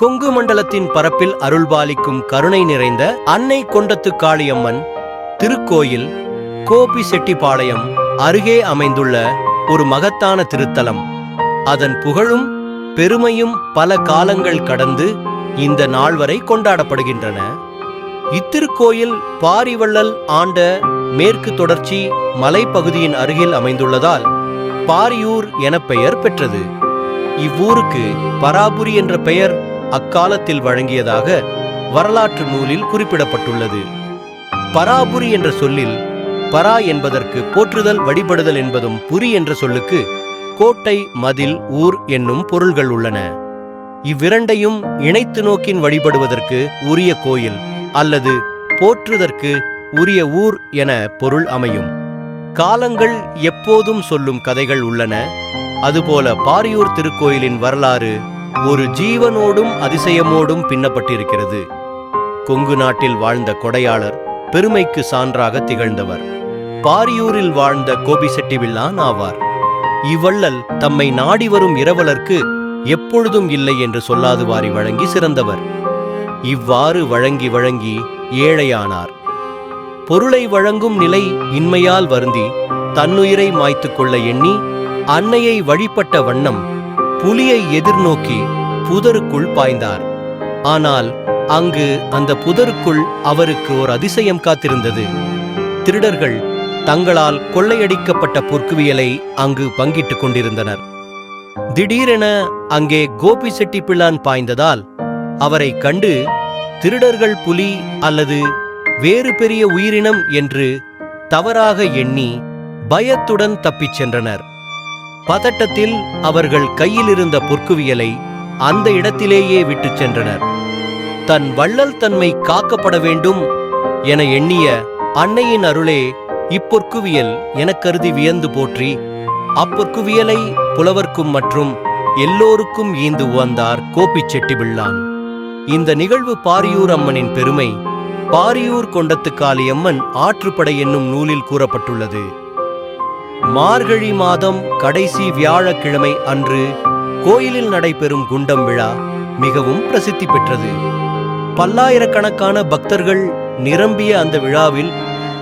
கொங்கு மண்டலத்தின் பரப்பில் அருள்பாலிக்கும் கருணை நிறைந்த அன்னை கொண்டத்து காளியம்மன் திருக்கோயில் கோபி செட்டிப்பாளையம் அருகே அமைந்துள்ள ஒரு மகத்தான திருத்தலம். அதன் புகழும் பெருமையும் பல காலங்கள் கடந்து இந்த நாள் வரை கொண்டாடப்படுகின்றன. இத்திருக்கோயில் பாரிவள்ளல் ஆண்ட மேற்கு தொடர்ச்சி மலைப்பகுதியின் அருகில் அமைந்துள்ளதால் பாரியூர் என பெயர் பெற்றது. இவ்வூருக்கு பராபுரி என்ற பெயர் அக்காலத்தில் வழங்கியதாக வரலாற்று நூலில் குறிப்பிடப்பட்டுள்ளது. பராபுரி என்ற சொல்லில் பரா என்பதற்கு போற்றுதல் வழிபடுதல் என்பதும் புரி என்ற சொல்லுக்கு கோட்டை மதில் ஊர் என்னும் பொருள்கள் உள்ளன. இவ்விரண்டையும் இணைத்து நோக்கின் வழிபடுவதற்கு உரிய கோயில் அல்லது போற்றுதற்கு உரிய ஊர் என பொருள் அமையும். காலங்கள் எப்போதும் சொல்லும் கதைகள் உள்ளன. அதுபோல பாரியூர் திருக்கோயிலின் வரலாறு ஒரு ஜீவனோடும் அதிசயமோடும் பின்னப்பட்டிருக்கிறது. கொங்கு நாட்டில் வாழ்ந்த கொடையாளர் பெருமைக்கு சான்றாக திகழ்ந்தவர். பாரியூரில் வாழ்ந்த கோபிசெட்டிவில்லான் ஆவார். இவ்வள்ளல் தம்மை நாடி வரும் இரவலர்க்கு எப்பொழுதும் இல்லை என்று சொல்லாது வாரி வழங்கி சிறந்தவர். இவ்வாறு வழங்கி வழங்கி ஏழையானார். பொருளை வழங்கும் நிலை இன்மையால் வருந்தி தன்னுயிரை மாய்த்துக் கொள்ள எண்ணி அன்னையை வழிபட்ட வண்ணம் புலியை எதிர்நோக்கி புதருக்குள் பாய்ந்தார். ஆனால் அங்கு அந்த புதருக்குள் அவருக்கு ஒரு அதிசயம் காத்திருந்தது. திருடர்கள் தங்களால் கொள்ளையடிக்கப்பட்ட பொற்குவியலை அங்கு பங்கிட்டுக் கொண்டிருந்தனர். திடீரென அங்கே கோபி செட்டி பிள்ளான் பாய்ந்ததால் அவரை கண்டு திருடர்கள் புலி அல்லது வேறு பெரிய உயிரினம் என்று தவறாக எண்ணி பயத்துடன் தப்பிச் சென்றனர். பதட்டத்தில் அவர்கள் கையில் இருந்த பொற்குவியலை அந்த இடத்திலேயே விட்டுச் சென்றனர். தன் வள்ளல் தன்மை காக்கப்பட வேண்டும் என எண்ணிய அன்னையின் அருளே இப்பொற்குவியல் எனக் கருதி வியந்து போற்றி அப்பொற்குவியலை புலவர்க்கும் மற்றும் எல்லோருக்கும் ஈந்து உவந்தார் கோபிச் செட்டிபிள்ளான். இந்த நிகழ்வு பாரியூர் அம்மனின் பெருமை. பாரியூர் கொண்டத்துக்காளி அம்மன் ஆற்றுப்படை என்னும் நூலில் கூறப்பட்டுள்ளது. மார்கழி மாதம் கடைசி வியாழக்கிழமை அன்று கோயிலில் நடைபெறும் குண்டம் விழா மிகவும் பிரசித்தி பெற்றது. பல்லாயிரக்கணக்கான பக்தர்கள் நிரம்பிய அந்த விழாவில்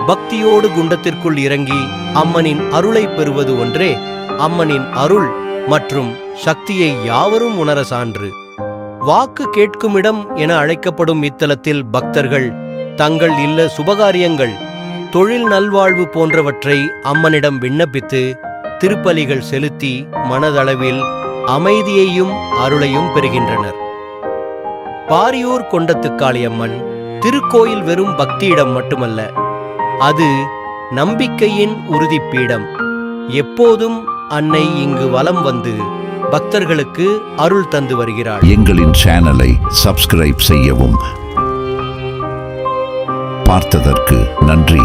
பக்தியோடு குண்டத்திற்குள் இறங்கி அம்மனின் அருளை பெறுவது ஒன்றே அம்மனின் அருள் மற்றும் சக்தியை யாவரும் உணர சான்று. வாக்கு கேட்குமிடம் என அழைக்கப்படும் இத்தலத்தில் பக்தர்கள் தங்கள் இல்ல சுபகாரியங்கள் தொழில் நல்வாழ்வு போன்றவற்றை அம்மனிடம் விண்ணப்பித்து திருப்பலிகள் செலுத்தி மனதளவில் அமைதியையும் அருளையும் பெறுகின்றனர். பாரியூர் கொண்டத்துக்காளியம்மன் திருக்கோயில் வெறும் பக்தியிடம் மட்டுமல்ல அது நம்பிக்கையின் உறுதிப்பீடம். எப்போதும் அன்னை இங்கு வலம் வந்து பக்தர்களுக்கு அருள் தந்து வருகிறார் எங்களின் சேனலை சப்ஸ்கிரைப் செய்யவும் பார்த்ததற்கு நன்றி.